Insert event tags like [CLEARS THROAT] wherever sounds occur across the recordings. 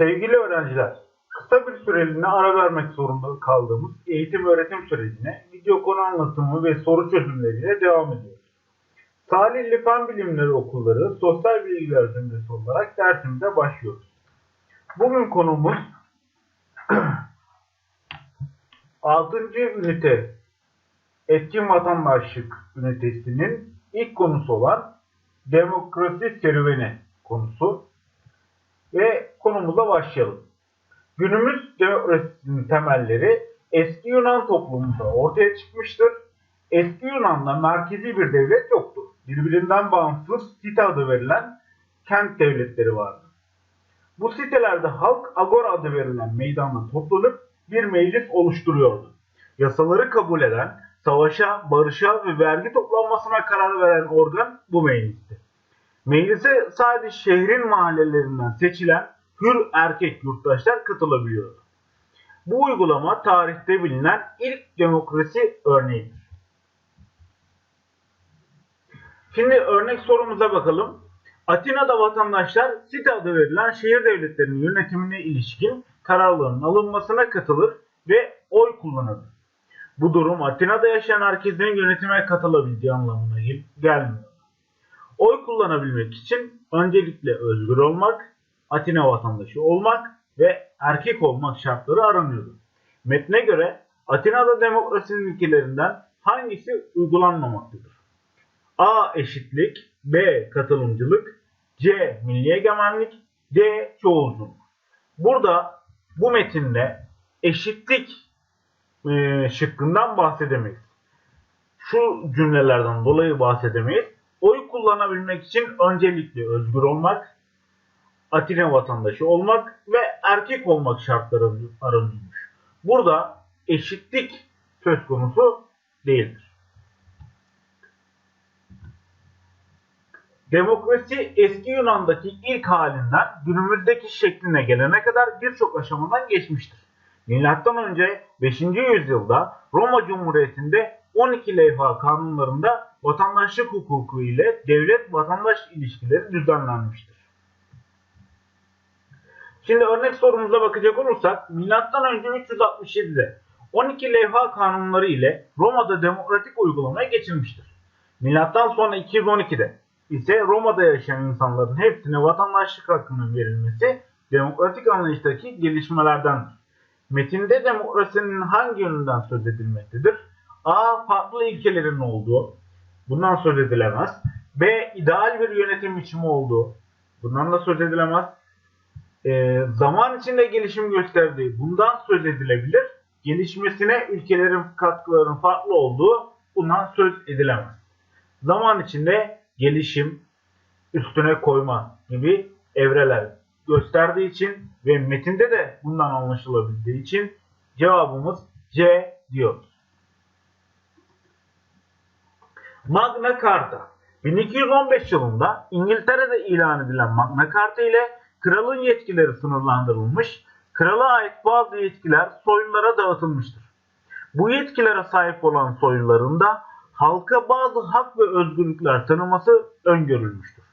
Sevgili öğrenciler, kısa bir süreliğine ara vermek zorunda kaldığımız eğitim öğretim sürecine video konu anlatımı ve soru çözümleriyle devam ediyoruz. Salihli Fen Bilimleri Okulları Sosyal Bilgiler Zümresi olarak dersimize başlıyoruz. Bugün konumuz [CLEARS THROAT] 6. ünite Etkin Vatandaşlık ünitesinin ilk konusu olan Demokrasi Serüveni konusu ve konumuza başlayalım. Günümüz demokrasisinin temelleri eski Yunan toplumunda ortaya çıkmıştır. Eski Yunan'da merkezi bir devlet yoktu. Birbirinden bağımsız site adı verilen kent devletleri vardı. Bu sitelerde halk agora adı verilen meydanda toplanıp bir meclis oluşturuyordu. Yasaları kabul eden, savaşa, barışa ve vergi toplanmasına karar veren organ bu meclisti. Meclise sadece şehrin mahallelerinden seçilen hür erkek yurttaşlar katılabiliyordu. Bu uygulama tarihte bilinen ilk demokrasi örneğidir. Şimdi örnek sorumuza bakalım. Atina'da vatandaşlar site adı verilen şehir devletlerinin yönetimine ilişkin kararların alınmasına katılır ve oy kullanır. Bu durum Atina'da yaşayan herkesin yönetime katılabildiği anlamına gel- gelmiyor. Oy kullanabilmek için öncelikle özgür olmak, Atina vatandaşı olmak ve erkek olmak şartları aranıyordu. Metne göre Atina'da demokrasinin ilkelerinden hangisi uygulanmamaktadır? A. Eşitlik B. Katılımcılık C. Milli egemenlik D. Çoğulculuk. Burada bu metinde eşitlik e, şıkkından bahsedemeyiz. Şu cümlelerden dolayı bahsedemeyiz. Oy kullanabilmek için öncelikle özgür olmak, Atina vatandaşı olmak ve erkek olmak şartları aranıyormuş. Burada eşitlik söz konusu değildir. Demokrasi eski Yunan'daki ilk halinden günümüzdeki şekline gelene kadar birçok aşamadan geçmiştir. Milattan önce 5. yüzyılda Roma Cumhuriyeti'nde 12 levha kanunlarında vatandaşlık hukuku ile devlet vatandaş ilişkileri düzenlenmiştir. Şimdi örnek sorumuza bakacak olursak önce 367'de 12 levha kanunları ile Roma'da demokratik uygulamaya geçilmiştir. Milattan sonra 212'de ise Roma'da yaşayan insanların hepsine vatandaşlık hakkının verilmesi demokratik anlayıştaki gelişmelerdendir. Metinde demokrasinin hangi yönünden söz edilmektedir? A. Farklı ilkelerin olduğu. Bundan söz edilemez. B. ideal bir yönetim biçimi olduğu. Bundan da söz edilemez. E, zaman içinde gelişim gösterdiği. Bundan söz edilebilir. Gelişmesine ülkelerin katkılarının farklı olduğu. Bundan söz edilemez. Zaman içinde gelişim, üstüne koyma gibi evreler gösterdiği için ve metinde de bundan anlaşılabildiği için cevabımız C diyoruz. Magna Carta 1215 yılında İngiltere'de ilan edilen Magna Carta ile kralın yetkileri sınırlandırılmış, krala ait bazı yetkiler soylulara dağıtılmıştır. Bu yetkilere sahip olan soyluların da halka bazı hak ve özgürlükler tanıması öngörülmüştür.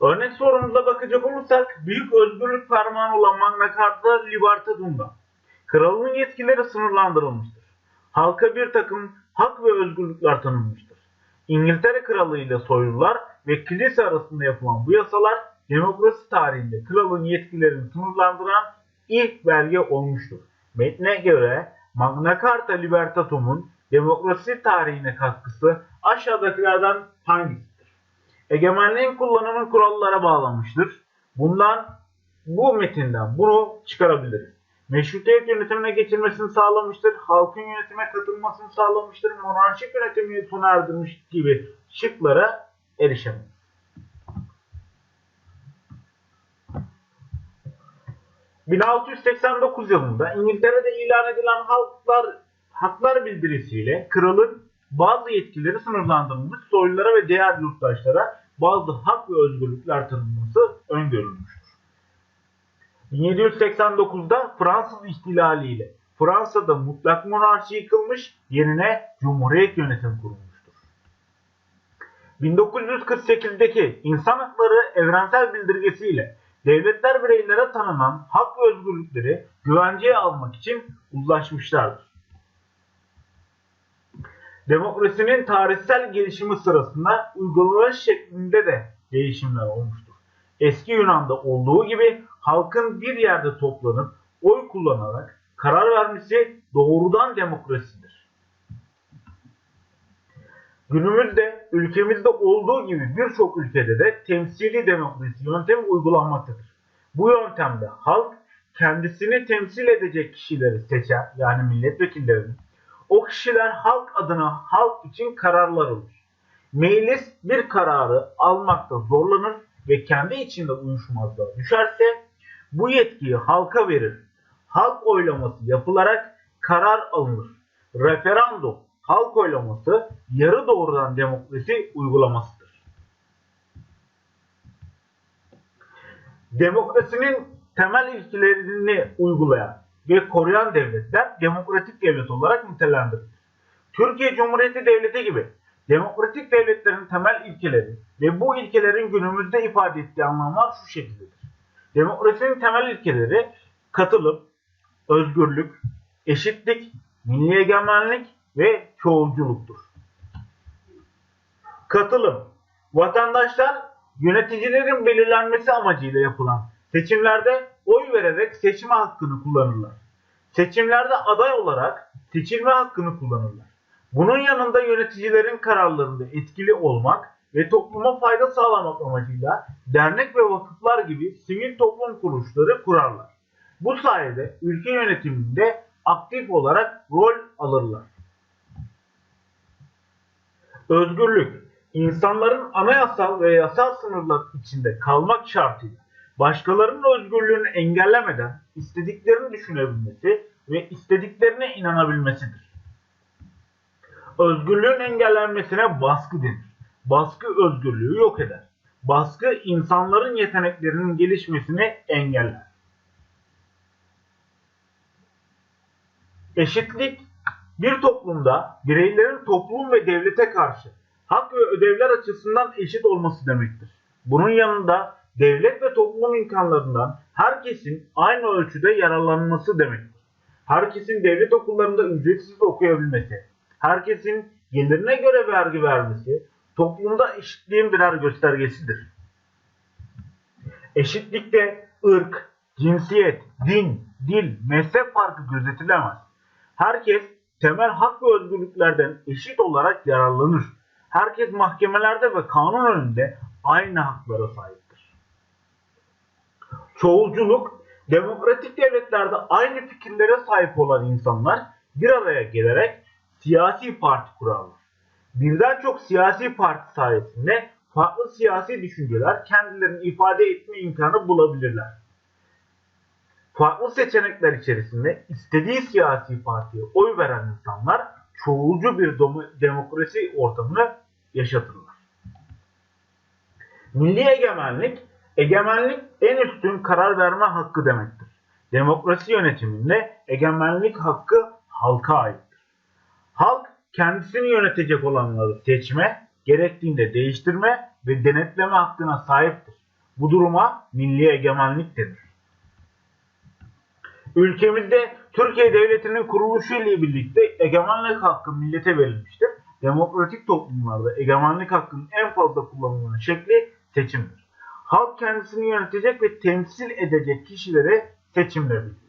Örnek sorumuza bakacak olursak Büyük Özgürlük Fermanı olan Magna Carta Libertadum'da kralın yetkileri sınırlandırılmıştır. Halka bir takım hak ve özgürlükler tanınmıştır. İngiltere Kralı ile soylular ve kilise arasında yapılan bu yasalar demokrasi tarihinde kralın yetkilerini sınırlandıran ilk belge olmuştur. Metne göre Magna Carta Libertatum'un demokrasi tarihine katkısı aşağıdakilerden hangisidir? Egemenliğin kullanımı kurallara bağlanmıştır. Bundan bu metinden bunu çıkarabiliriz. Meşrutiyet yönetimine geçilmesini sağlamıştır. Halkın yönetime katılmasını sağlamıştır. Monarşik yönetimi sona erdirmiş gibi şıklara erişemeyiz. ...1689 yılında İngiltere'de ilan edilen halklar haklar bildirisiyle kralın bazı yetkileri sınırlandırılmış soylulara ve diğer yurttaşlara bazı hak ve özgürlükler tanınması öngörülmüştür. 1789'da Fransız ihtilaliyle Fransa'da mutlak monarşi yıkılmış, yerine cumhuriyet yönetimi kurulmuştur. 1948'deki İnsan Hakları Evrensel Bildirgesiyle devletler bireylere tanınan hak ve özgürlükleri güvenceye almak için uzlaşmışlardır. Demokrasinin tarihsel gelişimi sırasında uygulanış şeklinde de değişimler olmuştur. Eski Yunan'da olduğu gibi halkın bir yerde toplanıp oy kullanarak karar vermesi doğrudan demokrasidir. Günümüzde ülkemizde olduğu gibi birçok ülkede de temsili demokrasi yöntemi uygulanmaktadır. Bu yöntemde halk kendisini temsil edecek kişileri seçer yani milletvekillerini. O kişiler halk adına halk için kararlar alır. Meclis bir kararı almakta zorlanır ve kendi içinde uyuşmazlığa düşerse bu yetkiyi halka verir. Halk oylaması yapılarak karar alınır. Referandum halk oylaması yarı doğrudan demokrasi uygulamasıdır. Demokrasinin temel ilkelerini uygulayan ve koruyan devletler demokratik devlet olarak nitelendirilir. Türkiye Cumhuriyeti Devleti gibi demokratik devletlerin temel ilkeleri ve bu ilkelerin günümüzde ifade ettiği anlamlar şu şekildedir. Demokrasinin temel ilkeleri katılım, özgürlük, eşitlik, milli egemenlik ve çoğulculuktur. Katılım Vatandaşlar yöneticilerin belirlenmesi amacıyla yapılan seçimlerde oy vererek seçme hakkını kullanırlar. Seçimlerde aday olarak seçilme hakkını kullanırlar. Bunun yanında yöneticilerin kararlarında etkili olmak ve topluma fayda sağlamak amacıyla dernek ve vakıflar gibi sivil toplum kuruluşları kurarlar. Bu sayede ülke yönetiminde aktif olarak rol alırlar. Özgürlük, insanların anayasal ve yasal sınırlar içinde kalmak şartıyla başkalarının özgürlüğünü engellemeden istediklerini düşünebilmesi ve istediklerine inanabilmesidir. Özgürlüğün engellenmesine baskı denir. Baskı özgürlüğü yok eder. Baskı insanların yeteneklerinin gelişmesini engeller. Eşitlik bir toplumda bireylerin toplum ve devlete karşı hak ve ödevler açısından eşit olması demektir. Bunun yanında devlet ve toplum imkanlarından herkesin aynı ölçüde yararlanması demektir. Herkesin devlet okullarında ücretsiz okuyabilmesi, herkesin gelirine göre vergi vermesi toplumda eşitliğin birer göstergesidir. Eşitlikte ırk, cinsiyet, din, dil, mezhep farkı gözetilemez. Herkes temel hak ve özgürlüklerden eşit olarak yararlanır. Herkes mahkemelerde ve kanun önünde aynı haklara sahiptir. Çoğulculuk, demokratik devletlerde aynı fikirlere sahip olan insanlar bir araya gelerek siyasi parti kurarlar. Birden çok siyasi parti sayesinde farklı siyasi düşünceler kendilerini ifade etme imkanı bulabilirler. Farklı seçenekler içerisinde istediği siyasi partiye oy veren insanlar çoğulcu bir demokrasi ortamını yaşatırlar. Milli egemenlik, egemenlik en üstün karar verme hakkı demektir. Demokrasi yönetiminde egemenlik hakkı halka aittir. Halk kendisini yönetecek olanları seçme, gerektiğinde değiştirme ve denetleme hakkına sahiptir. Bu duruma milli egemenlik denir. Ülkemizde Türkiye Devleti'nin kuruluşu ile birlikte egemenlik hakkı millete verilmiştir. Demokratik toplumlarda egemenlik hakkının en fazla kullanılan şekli seçimdir. Halk kendisini yönetecek ve temsil edecek kişilere seçimle bildirir.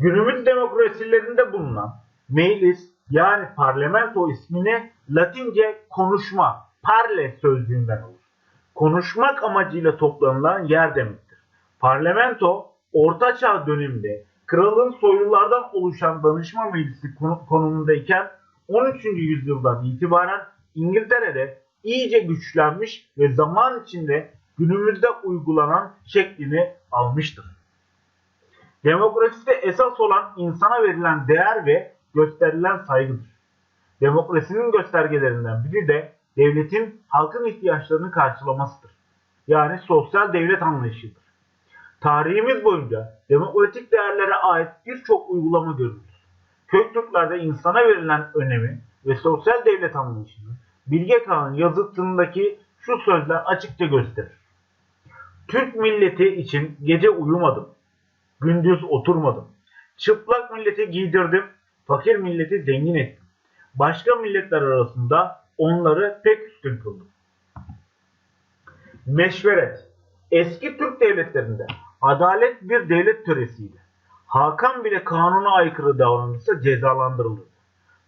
Günümüz demokrasilerinde bulunan meclis yani parlamento ismini Latince konuşma, parle sözcüğünden olur. Konuşmak amacıyla toplanılan yer demektir. Parlamento, Orta Çağ döneminde kralın soylulardan oluşan danışma meclisi konumundayken 13. yüzyıldan itibaren İngiltere'de iyice güçlenmiş ve zaman içinde günümüzde uygulanan şeklini almıştır. Demokraside esas olan insana verilen değer ve gösterilen saygıdır. Demokrasinin göstergelerinden biri de devletin halkın ihtiyaçlarını karşılamasıdır. Yani sosyal devlet anlayışıdır. Tarihimiz boyunca demokratik değerlere ait birçok uygulama görürüz. Köktürklerde insana verilen önemi ve sosyal devlet anlayışını Bilge Kağan'ın yazıtındaki şu sözler açıkça gösterir. Türk milleti için gece uyumadım, gündüz oturmadım. Çıplak milleti giydirdim, fakir milleti zengin ettim. Başka milletler arasında onları pek üstün kıldım. Meşveret Eski Türk devletlerinde adalet bir devlet töresiydi. Hakan bile kanuna aykırı davranırsa cezalandırılırdı.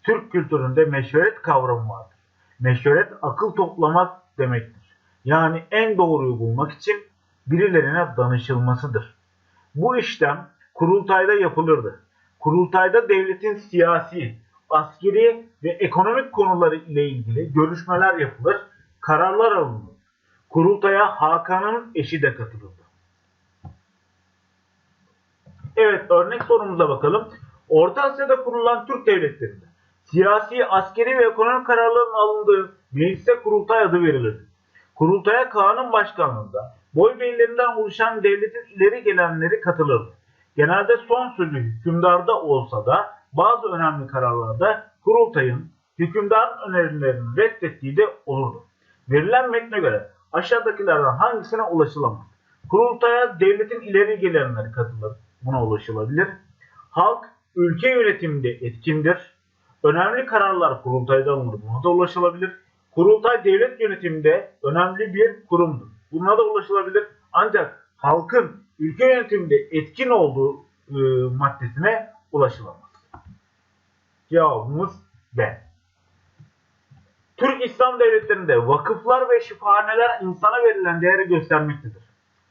Türk kültüründe meşveret kavramı vardır. Meşveret akıl toplamak demektir. Yani en doğruyu bulmak için birilerine danışılmasıdır. Bu işlem kurultayda yapılırdı. Kurultayda devletin siyasi, askeri ve ekonomik konuları ile ilgili görüşmeler yapılır, kararlar alınır. Kurultaya Hakan'ın eşi de katılırdı. Evet örnek sorumuza bakalım. Orta Asya'da kurulan Türk devletlerinde siyasi, askeri ve ekonomik kararların alındığı meclise kurultay adı verilirdi. Kurultaya Kaan'ın başkanlığında boy beylerinden oluşan devletin ileri gelenleri katılırdı. Genelde son sözü hükümdarda olsa da bazı önemli kararlarda kurultayın hükümdarın önerilerini reddettiği de olurdu. Verilen metne göre aşağıdakilerden hangisine ulaşılamaz? Kurultaya devletin ileri gelenleri katılır. Buna ulaşılabilir. Halk ülke yönetiminde etkindir. Önemli kararlar kurultayda alınır. Buna da ulaşılabilir. Kurultay devlet yönetiminde önemli bir kurumdur. Buna da ulaşılabilir. Ancak halkın ülke yönetiminde etkin olduğu e, maddesine ulaşılamaz. Cevabımız B. Türk İslam devletlerinde vakıflar ve şifahaneler insana verilen değeri göstermektedir.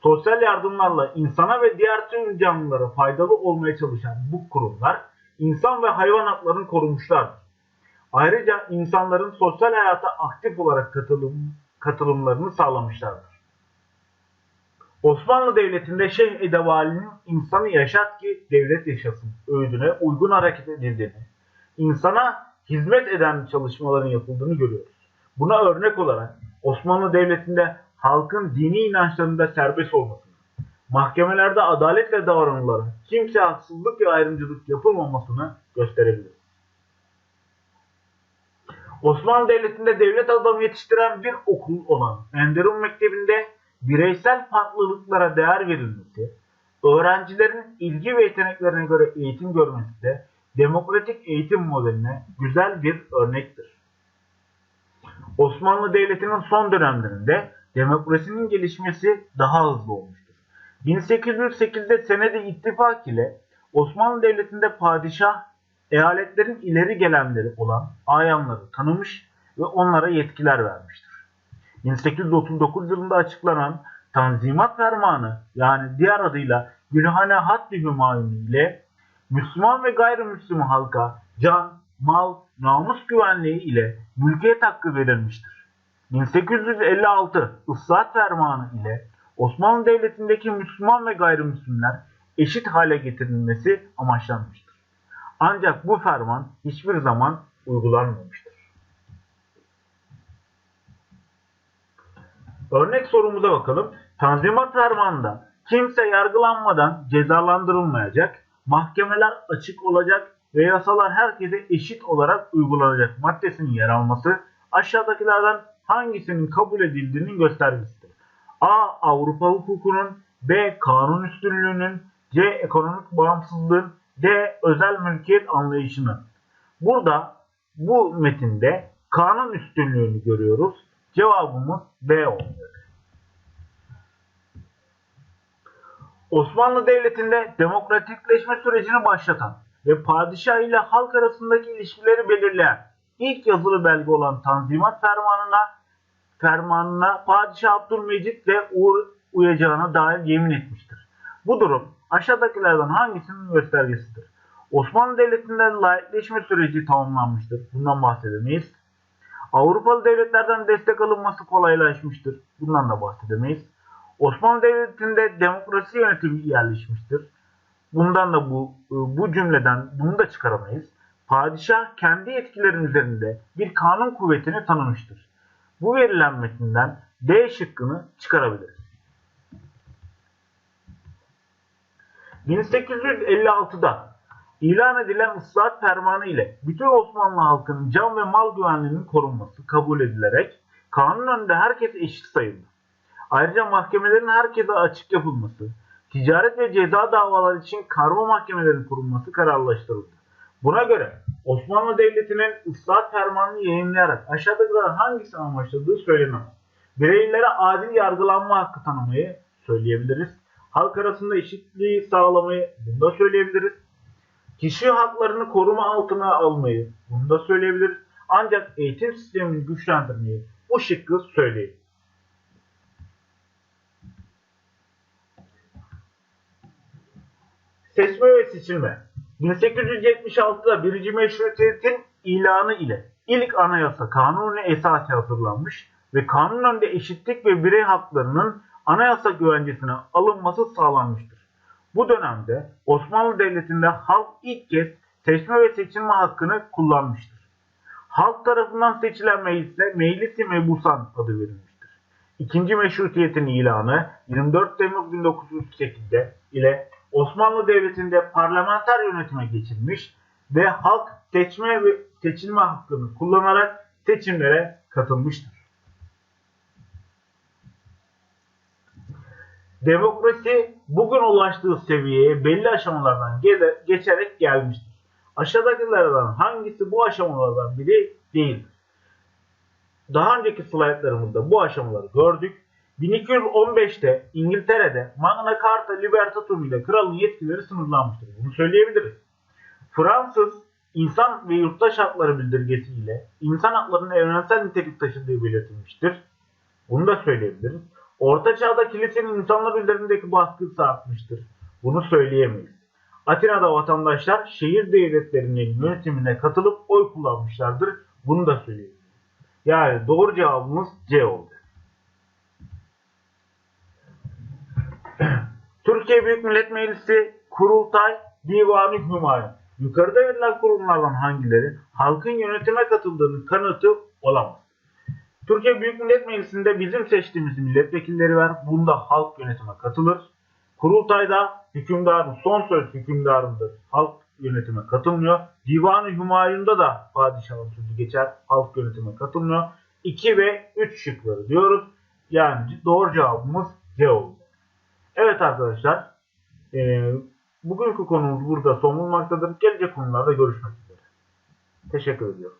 Sosyal yardımlarla insana ve diğer tüm canlılara faydalı olmaya çalışan bu kurumlar insan ve hayvan haklarını korumuşlardır. Ayrıca insanların sosyal hayata aktif olarak katılım, katılımlarını sağlamışlardır. Osmanlı Devleti'nde Şeyh Edebali'nin insanı yaşat ki devlet yaşasın öğüdüne uygun hareket edildiğini, insana hizmet eden çalışmaların yapıldığını görüyoruz. Buna örnek olarak Osmanlı Devleti'nde halkın dini inançlarında serbest olmasını, mahkemelerde adaletle davranılarak kimse haksızlık ve ayrımcılık yapılmamasını gösterebiliriz. Osmanlı Devleti'nde devlet adamı yetiştiren bir okul olan Enderun Mektebi'nde bireysel farklılıklara değer verilmesi, öğrencilerin ilgi ve yeteneklerine göre eğitim görmesi de demokratik eğitim modeline güzel bir örnektir. Osmanlı Devleti'nin son dönemlerinde demokrasinin gelişmesi daha hızlı olmuştur. 1808'de senedi ittifak ile Osmanlı Devleti'nde padişah eyaletlerin ileri gelenleri olan ayanları tanımış ve onlara yetkiler vermiştir. 1839 yılında açıklanan Tanzimat Fermanı yani diğer adıyla Gülhane Haddi Hümayunu ile Müslüman ve gayrimüslim halka can, mal, namus güvenliği ile mülkiyet hakkı verilmiştir. 1856 Islahat Fermanı ile Osmanlı Devleti'ndeki Müslüman ve gayrimüslimler eşit hale getirilmesi amaçlanmıştır. Ancak bu ferman hiçbir zaman uygulanmamıştır. Örnek sorumuza bakalım. Tanzimat Fermanı'nda kimse yargılanmadan cezalandırılmayacak, mahkemeler açık olacak ve yasalar herkese eşit olarak uygulanacak maddesinin yer alması aşağıdakilerden hangisinin kabul edildiğinin göstergesidir. A. Avrupa hukukunun, B. Kanun üstünlüğünün, C. Ekonomik bağımsızlığın, D. Özel mülkiyet anlayışının. Burada bu metinde kanun üstünlüğünü görüyoruz. Cevabımız B olacak. Osmanlı Devleti'nde demokratikleşme sürecini başlatan ve padişah ile halk arasındaki ilişkileri belirleyen ilk yazılı belge olan Tanzimat Fermanı'na fermanına Padişah Abdülmecit de uyacağına dair yemin etmiştir. Bu durum aşağıdakilerden hangisinin göstergesidir? Osmanlı Devleti'nde layıkleşme süreci tamamlanmıştır. Bundan bahsedemeyiz. Avrupalı devletlerden destek alınması kolaylaşmıştır. Bundan da bahsedemeyiz. Osmanlı Devleti'nde demokrasi yönetimi yerleşmiştir. Bundan da bu bu cümleden bunu da çıkaramayız. Padişah kendi yetkilerin üzerinde bir kanun kuvvetini tanımıştır. Bu verilen metinden D şıkkını çıkarabiliriz. 1856'da İlan edilen ıslahat fermanı ile bütün Osmanlı halkının can ve mal güvenliğinin korunması kabul edilerek kanun önünde herkes eşit sayıldı. Ayrıca mahkemelerin herkese açık yapılması, ticaret ve ceza davaları için karma mahkemelerin kurulması kararlaştırıldı. Buna göre Osmanlı Devleti'nin ıslahat fermanını yayınlayarak aşağıdakilerden hangisini amaçladığı söylenemez. Bireylere adil yargılanma hakkı tanımayı söyleyebiliriz. Halk arasında eşitliği sağlamayı bunu da söyleyebiliriz. Kişi haklarını koruma altına almayı bunu da söyleyebiliriz. Ancak eğitim sistemini güçlendirmeyi bu şıkkı söyleyin. Seçme ve seçilme. 1876'da birinci meşrutiyetin ilanı ile ilk anayasa kanunu esası hazırlanmış ve kanun önünde eşitlik ve birey haklarının anayasa güvencesine alınması sağlanmıştır. Bu dönemde Osmanlı Devleti'nde halk ilk kez seçme ve seçilme hakkını kullanmıştır. Halk tarafından seçilen meclise Meclisi Mebusan adı verilmiştir. İkinci meşrutiyetin ilanı 24 Temmuz 1938'de ile Osmanlı Devleti'nde parlamenter yönetime geçilmiş ve halk seçme ve seçilme hakkını kullanarak seçimlere katılmıştır. Demokrasi bugün ulaştığı seviyeye belli aşamalardan geçerek gelmiştir. Aşağıdakilerden hangisi bu aşamalardan biri değildir? Daha önceki slaytlarımızda bu aşamaları gördük. 1215'te İngiltere'de Magna Carta Libertatum ile kralın yetkileri sınırlanmıştır. Bunu söyleyebiliriz. Fransız insan ve yurttaş hakları bildirgesi ile insan haklarının evrensel nitelik taşıdığı belirtilmiştir. Bunu da söyleyebiliriz. Orta Çağ'da kilisenin insanlar üzerindeki baskısı artmıştır. Bunu söyleyemeyiz. Atina'da vatandaşlar şehir devletlerinin yönetimine katılıp oy kullanmışlardır. Bunu da söyleyebiliriz. Yani doğru cevabımız C oldu. [CLEARS THROAT] Türkiye Büyük Millet Meclisi, Kurultay, Divanı Hümayun. Yukarıda verilen kurumlardan hangileri halkın yönetime katıldığının kanıtı olamaz? Türkiye Büyük Millet Meclisi'nde bizim seçtiğimiz milletvekilleri var. Bunda halk yönetime katılır. Kurultayda hükümdarın son söz hükümdarındır. Halk yönetime katılmıyor. Divan-ı Hümayun'da da padişahın sözü geçer. Halk yönetime katılmıyor. 2 ve 3 şıkları diyoruz. Yani doğru cevabımız C oldu. Evet arkadaşlar. E, bugünkü konumuz burada son bulmaktadır. Gelecek konularda görüşmek üzere. Teşekkür ediyorum.